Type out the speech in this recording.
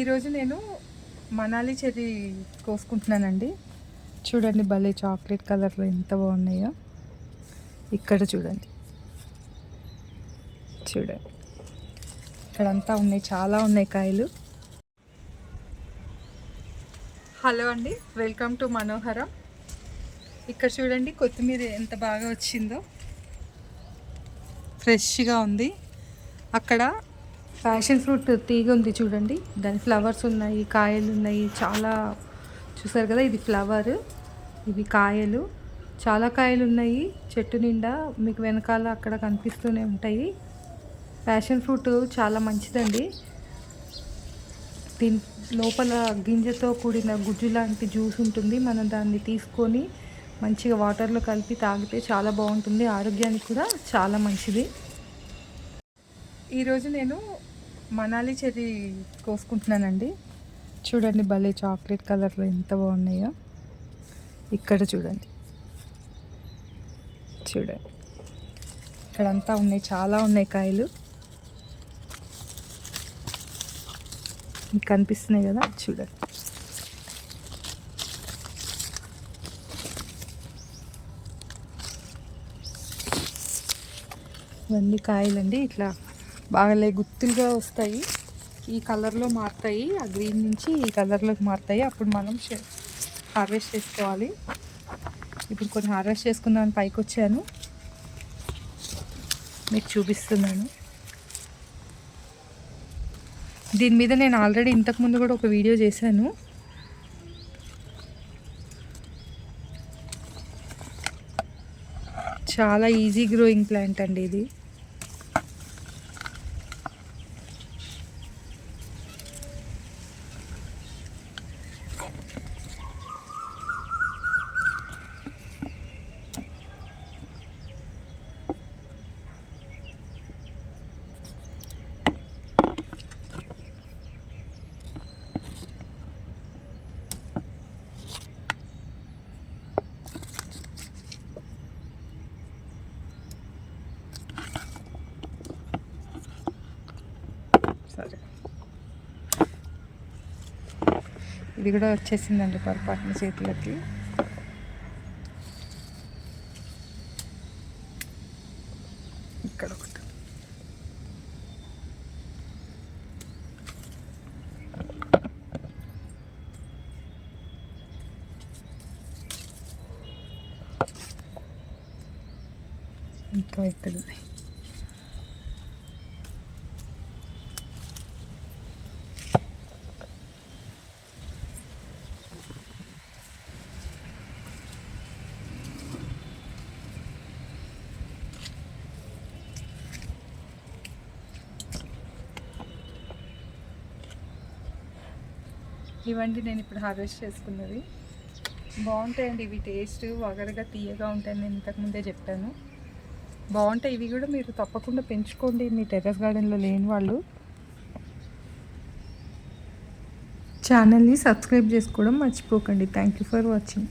ఈరోజు నేను మనాలి చెర్రీ కోసుకుంటున్నానండి. చూడండి భలే చాక్లెట్ కలర్లో ఎంత బాగున్నాయో. ఇక్కడ చూడండి. చూడండి. ఇక్కడంతా ఉన్నాయి చాలా ఉన్నాయి కాయలు. హలో అండి వెల్కమ్ టు మనోహరం. ఇక్కడ చూడండి కొత్తిమీర ఎంత బాగా వచ్చిందో. ఫ్రెష్గా ఉంది. అక్కడ ప్యాషన్ ఫ్రూట్ తీగ ఉంది చూడండి. దాని ఫ్లవర్స్ ఉన్నాయి కాయలు ఉన్నాయి. చాలా చూసారు కదా ఇది ఫ్లవర్ ఇవి కాయలు. చాలా కాయలు ఉన్నాయి. చెట్టు నిండా మీకు వెనకాల అక్కడ కనిపిస్తూనే ఉంటాయి. ప్యాషన్ ఫ్రూట్ చాలా మంచిదండి. దీని లోపల గింజతో కూడిన గుజ్జు లాంటి జ్యూస్ ఉంటుంది. మనం దాన్ని తీసుకొని మంచిగా వాటర్లో కలిపి తాగితే చాలా బాగుంటుంది. ఆరోగ్యానికి కూడా చాలా మంచిది. ఈరోజు నేను మనాలి చెర్రీ కోసుకుంటున్నానండి. చూడండి భలే చాక్లెట్ కలర్లో ఎంత బాగున్నాయో. ఇక్కడ చూడండి. చూడండి. ఇక్కడంతా ఉన్నాయి చాలా ఉన్నాయి కాయలు. మీకు కనిపిస్తున్నాయి కదా చూడండి. ఇవన్నీ కాయలండి ఇట్లా బాగా గుత్తులుగా వస్తాయి. ఈ కలర్లో మారుతాయి. ఆ గ్రీన్ నుంచి ఈ కలర్లోకి మారుతాయి. అప్పుడు మనం హార్వెస్ట్ చేసుకోవాలి. ఇప్పుడు కొన్ని హార్వెస్ట్ చేసుకుందామని పైకి వచ్చాను. మీకు చూపిస్తున్నాను. దీని మీద నేను ఆల్రెడీ ఇంతకుముందు కూడా ఒక వీడియో చేశాను. చాలా ఈజీ గ్రోయింగ్ ప్లాంట్ అండి ఇది. 사자. ఇది కూడా వచ్చేసిందండి పొరపాటున చేతులకి. ఇక్కడ ఒకటి. ఇంకా ఇక్కడ ఇవండి నేను ఇప్పుడు హార్వెస్ట్ చేసుకున్నది బాగుంటాయండి ఇవి. టేస్ట్ వగరగా తీయగా ఉంటాయని నేను ఇంతకుముందే చెప్పాను. బాగుంటాయి. ఇవి కూడా మీరు తప్పకుండా పెంచుకోండి. మీ టెర్రస్ గార్డెన్లో లేని వాళ్ళు. ఛానల్ని సబ్స్క్రైబ్ చేసుకోవడం మర్చిపోకండి. Thank you for watching.